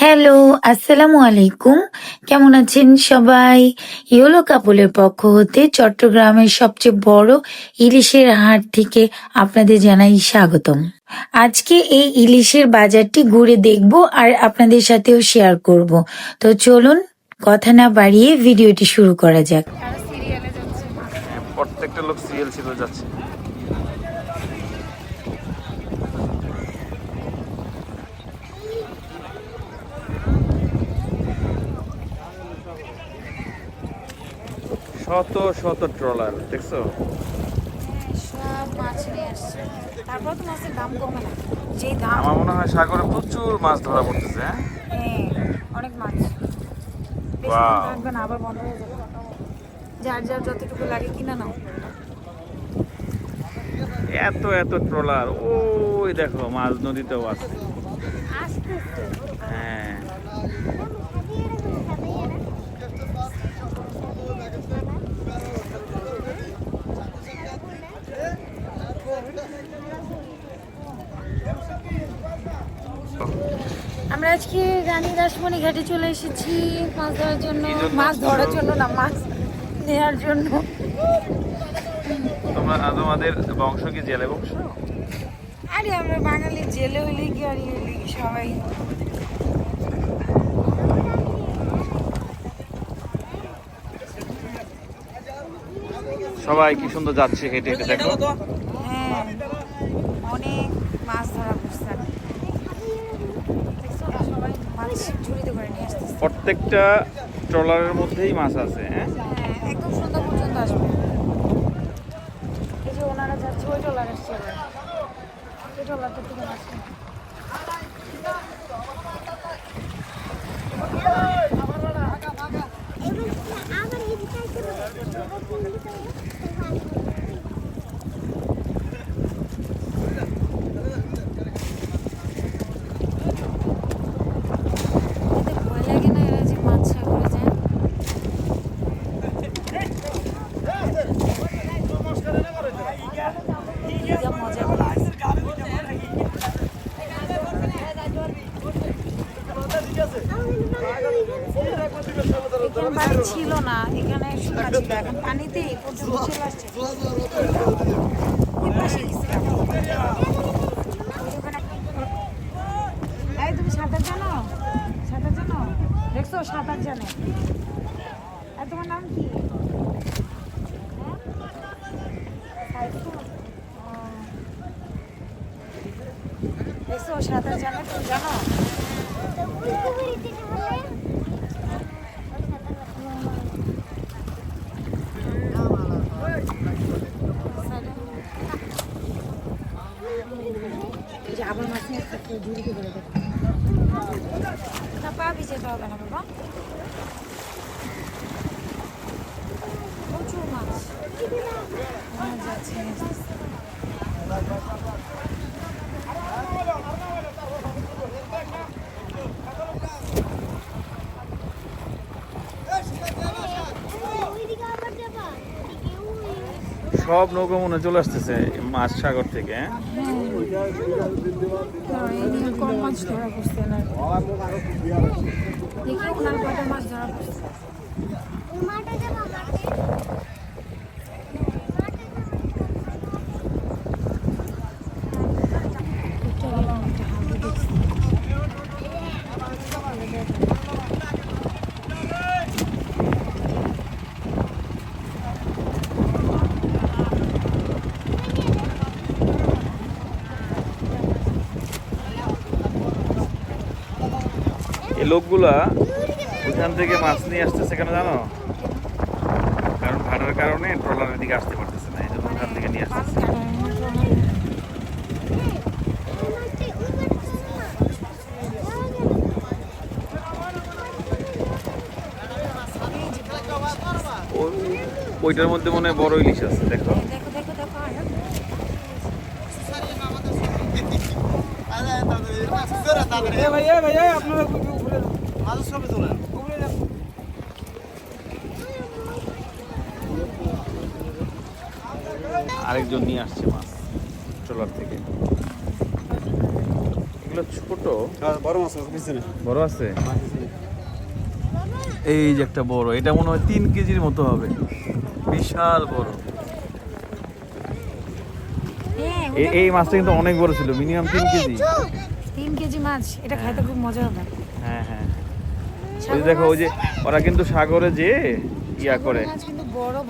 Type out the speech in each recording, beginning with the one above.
Hello আসসালামু আলাইকুম। কেমন আছেন সবাই? ইয়োলো কাপলের পক্ষ হতে চট্টগ্রামের সবচেয়ে বড় ইলিশের হাট থেকে আপনাদের জানাই স্বাগতম। আজকে এই ইলিশের বাজারটি ঘুরে দেখব আর আপনাদের সাথেও শেয়ার করব। তো চলুন, কথা না বাড়িয়ে ভিডিওটি শুরু করা যাক। প্রত্যেকটা লোক সিরিয়াল ছিল, যাচ্ছে। শত শত ট্রলার দেখছ? সব মাছ নিয়ে আসছে। তারপর তো মাছের দাম কমে না। যেই দাম আমার মনে হয় সাগরে প্রচুর মাছ ধরা পড়তেছে হ্যাঁ? হ্যাঁ অনেক মাছ। আবার বন্ধ হয়ে যাবে। যার যার যতটুকু লাগে কিনা নাও। এত এত ট্রলার ওই দেখো মাছ নদীতেও আছে। হ্যাঁ। আজকে রানী রাসমণি ঘাটে চলে এসেছি মাছ ধরার জন্য। মাছ ধরার জন্য না মাছ নেওয়ার জন্য। তোমরা তোমাদের বংশ কি জেলে বংশ? আরে আমরা বাঙালি জেলে হইলে কি আর ইয়ে হইলে কি সবাই? সবাই কি সুন্দর যাচ্ছে হেঁটে হেঁটে দেখো। হ্যাঁ অনেক মাছ ধরা পড়ছে দেখছ না, সবাই মাছ ঝুড়িতে করে নিয়ে আসতেছে। প্রত্যেকটা ট্রলারের মধ্যেই মাছ আছে হ্যাঁ? হ্যাঁ একদম সন্ধ্যা পর্যন্ত আসবে। এই যে ওনারা যাচ্ছে ওই ট্রলার আসছে ওই ট্রলারটা থেকে মাছ নিয়ে। এতে ভয় লাগে না এরা যে মাছ সাগরে যায় যা মজা করে এখানে পানি ছিল না এখানে শুকনা ছিল আসছে। এই তুমি সাঁতার জানো? সাঁতার জানো? দেখছ, সাঁতার জানে। আর তোমার নাম কি? হ্যাঁ? দেখছ, সাঁতার জানে, তুমি জানো এই যে আবার মাছ নিয়ে আসতে ঝুড়িতে করে দেবো না পা ভিজাতে হবে না বাবা। প্রচুর মাছ। মাছ যাচ্ছে সব নৌকা মনে চলে আসতেছে মাছ সাগর থেকে হ্যাঁ? হ্যাঁ, কম মাছ ধরা পড়ছে না দেখি ওনার কত মাছ ধরা পড়ছে চলো, একটা হাঁড়ি দেখছি। এই লোকগুলা ওখান থেকে মাছ নিয়ে আসতেছে কেন জানো? কারণ ভাড়ার কারণে ট্রলারের দিকে আসতে পারতেছে না, এই জন্য ওখান থেকে নিয়ে আসতেছে। ওইটার মধ্যে মনে হয় বড় ইলিশ আছে, দেখো। দেখো আরেকজন নিয়ে আসছে মাছ ট্রলার থেকে। এগুলো ছোট? বড় মাছ পিছনে। বড় আছে? এই যে একটা বড় এটা মনে হয় তিন কেজির মতো হবে। বিশাল বড়। হ্যাঁ এই মাছটা কিন্তু অনেক বড় ছিল মিনিমাম তিন কেজি। তিন কেজি মাছ এটা খাইতে খুব মজা হবে। হ্যাঁ হ্যাঁ। ওই যে দেখো ওই যে ওরা কিন্তু সাগরে যে ইয়া করে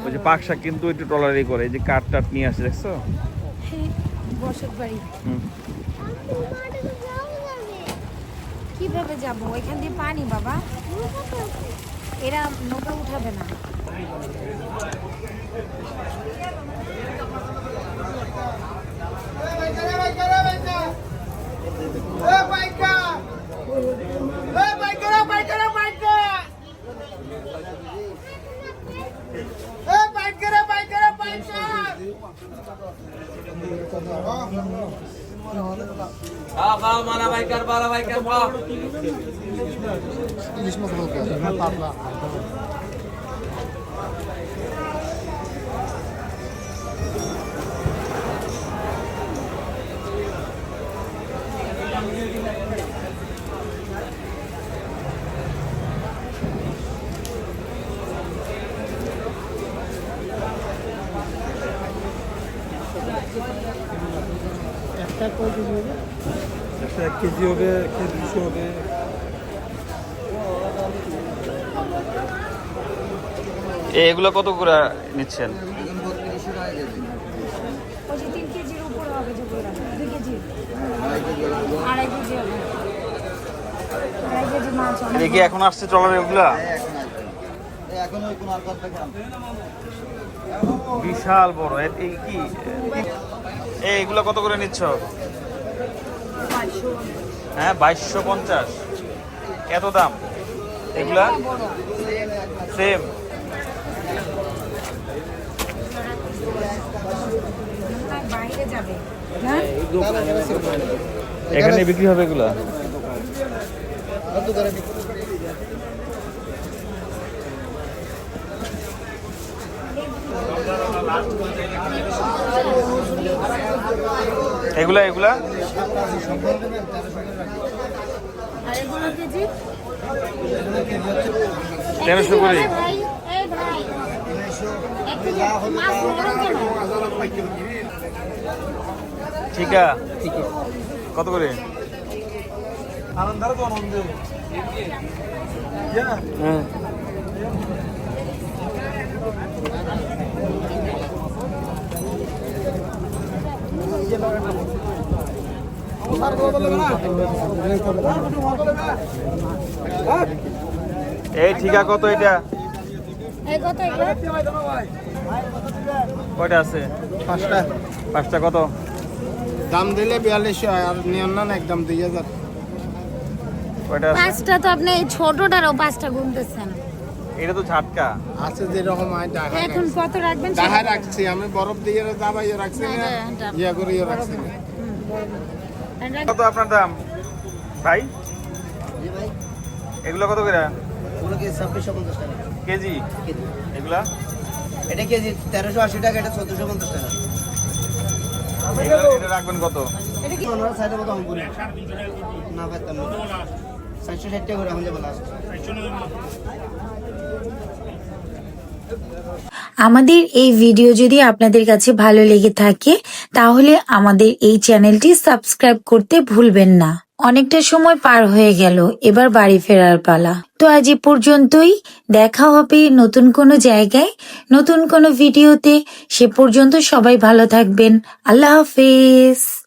ওই যে পাক শাক কিন্তু একটু টলারি করে এই যে কাঠ টাট নিয়ে আসে দেখছ? বসত বাড়ি। হুম। কীভাবে যাব? এখান দিয়ে পানি বাবা। এরা নৌকা উঠাবে না। একটা এক কেজি হবে এক কেজি দুশো হবে। এগুলো কত করে নিচ্ছেন? ওই যে তিন কেজির উপরে হবে যেগুলো দুই কেজি। আড়াই কেজি হবে। আড়াই কেজি মাছ অনেক এটা কি এখন আসছে ট্রলার এগুলা বিশাল বড় এই কি? এগুলো কত করে নিচ্ছ? হ্যাঁ বাইশশো পঞ্চাশ। এত দাম? এগুলা? সেম এখানে বিক্রি হবে এগুলা? এগুলা এগুলা? আর এগুলো তেরোশো করে ঠিক? কত করে? আনন্দার তো আনন্দ হ্যাঁ। এই ঠিকা কত এটা? এই কত এগুলো কয়টা আছে? পাঁচটা। পাঁচটা কত? দাম দিলে বিয়াল্লিশশো আর নিয়ন না একদম দুই হাজার। পাঁচটা তো আপনি এই ছোটটারও পাঁচটা গুনতেছেন। এটা তো ঝাটকা। আছে যেরকম হয় ডাহায় এখন কত রাখবেন? ডাহায় রাখছি আমি বরফ দিয়ে দাবাইয়ে রাখছি না, এটা- ইয়া করে ইয়ে রাখছি না। কত আপনার দাম? ভাই? ভাই। এগুলো কত করে? কেজি পঞ্চাশ টাকা। কেজি? কেজি। এগুলা? এটা কেজি তেরোশো আশি টাকা এটা চোদ্দশো পঞ্চাশ টাকা। এটা রাখবেন কত? এটা কি? আমরা সাইডে আমি করি না পারতাম টাকা করে আমাদের এই ভিডিও যদি আপনাদের কাছে ভালো লেগে থাকে, তাহলে আমাদের এই চ্যানেলটি সাবস্ক্রাইব করতে ভুলবেন না। অনেকটা সময় পার হয়ে গেল, এবার বাড়ি ফেরার পালা। তো আজ এ পর্যন্তই, দেখা হবে নতুন কোনো জায়গায়, নতুন কোনো ভিডিওতে। সে পর্যন্ত সবাই ভালো থাকবেন। আল্লাহ হাফেজ।